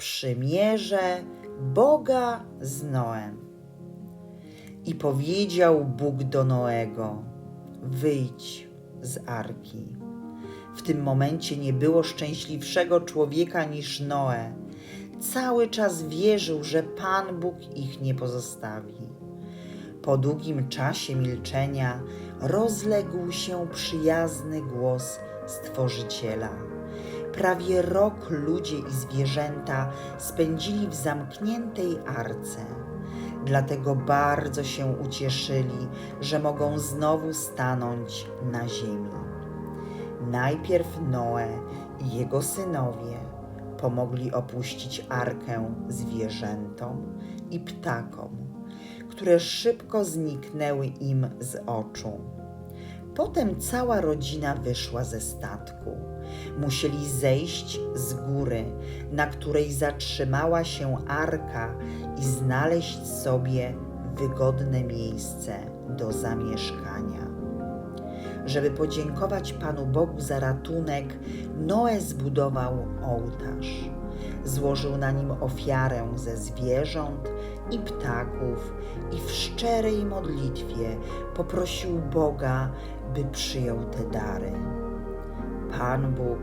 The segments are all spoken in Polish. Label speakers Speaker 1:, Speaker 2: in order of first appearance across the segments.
Speaker 1: przymierze Boga z Noem. I powiedział Bóg do Noego: Wyjdź z arki. W tym momencie nie było szczęśliwszego człowieka niż Noe. Cały czas wierzył, że Pan Bóg ich nie pozostawi. Po długim czasie milczenia rozległ się przyjazny głos Stworzyciela. Prawie rok ludzie i zwierzęta spędzili w zamkniętej arce. Dlatego bardzo się ucieszyli, że mogą znowu stanąć na ziemi. Najpierw Noe i jego synowie pomogli opuścić arkę zwierzętom i ptakom, które szybko zniknęły im z oczu. Potem cała rodzina wyszła ze statku. Musieli zejść z góry, na której zatrzymała się arka, i znaleźć sobie wygodne miejsce do zamieszkania. Żeby podziękować Panu Bogu za ratunek, Noe zbudował ołtarz. Złożył na nim ofiarę ze zwierząt i ptaków i w szczerej modlitwie poprosił Boga, by przyjął te dary. Pan Bóg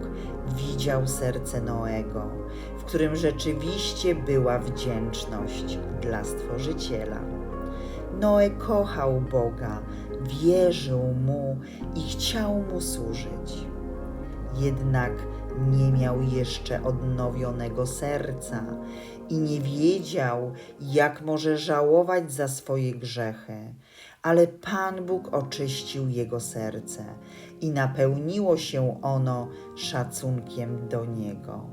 Speaker 1: widział serce Noego, w którym rzeczywiście była wdzięczność dla Stworzyciela. Noe kochał Boga, wierzył mu i chciał mu służyć. Jednak nie miał jeszcze odnowionego serca i nie wiedział, jak może żałować za swoje grzechy, ale Pan Bóg oczyścił jego serce i napełniło się ono szacunkiem do niego.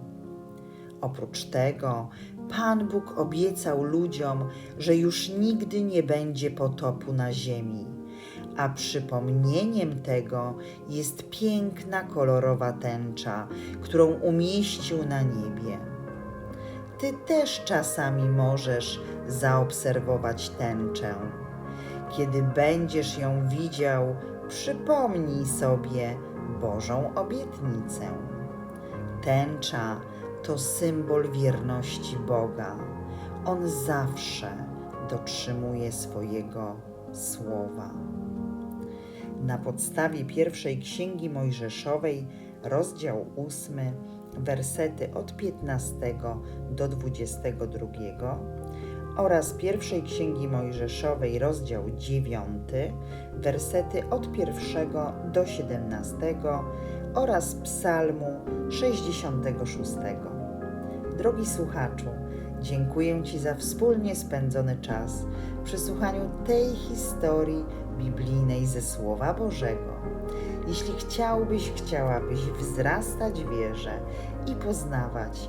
Speaker 1: Oprócz tego, Pan Bóg obiecał ludziom, że już nigdy nie będzie potopu na ziemi, a przypomnieniem tego jest piękna, kolorowa tęcza, którą umieścił na niebie. Ty też czasami możesz zaobserwować tęczę. Kiedy będziesz ją widział, przypomnij sobie Bożą obietnicę. Tęcza to symbol wierności Boga. On zawsze dotrzymuje swojego słowa. Na podstawie pierwszej księgi Mojżeszowej, rozdział 8, wersety od 15 do 22 oraz pierwszej księgi Mojżeszowej, rozdział 9, wersety od 1 do 17 oraz Psalmu 66. Drogi słuchaczu, dziękuję Ci za wspólnie spędzony czas przy słuchaniu tej historii biblijnej ze Słowa Bożego. Jeśli chciałbyś, chciałabyś wzrastać wierze i poznawać